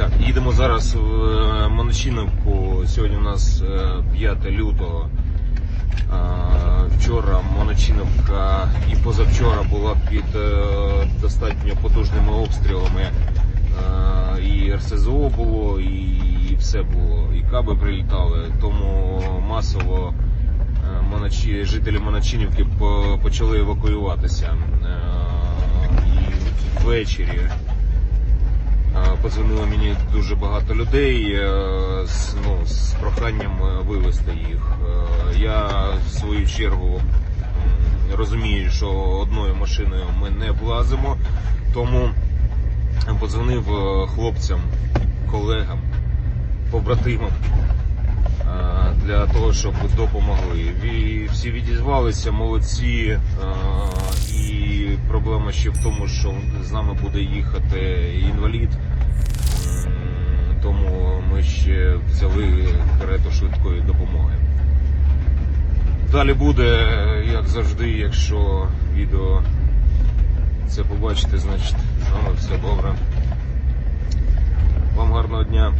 Так, їдемо зараз в е, Моночиновку. Сьогодні у нас е, 5 лютого. Е, Вчора Моночиновка і позавчора була під е, достатньо потужними обстрілами. Е, І РСЗО було, і все було, і каби прилітали. Тому масово е, жителі Моночинівки по- почали евакуюватися. Е, І ввечері Е, Подзвонило мені дуже багато людей е, з, ну, з проханням е, вивезти їх. Е, Я в свою чергу розумію, що одною машиною ми не влазимо, тому подзвонив хлопцям, колегам, побратимам для того, щоб допомогли. Всі відізвалися, молодці. І проблема ще в тому, що з нами буде їхати інвалід, тому ми ще взяли карету швидкої допомоги. Далі буде, як завжди, якщо відео це побачите, значить з вами все добре. Вам гарного дня.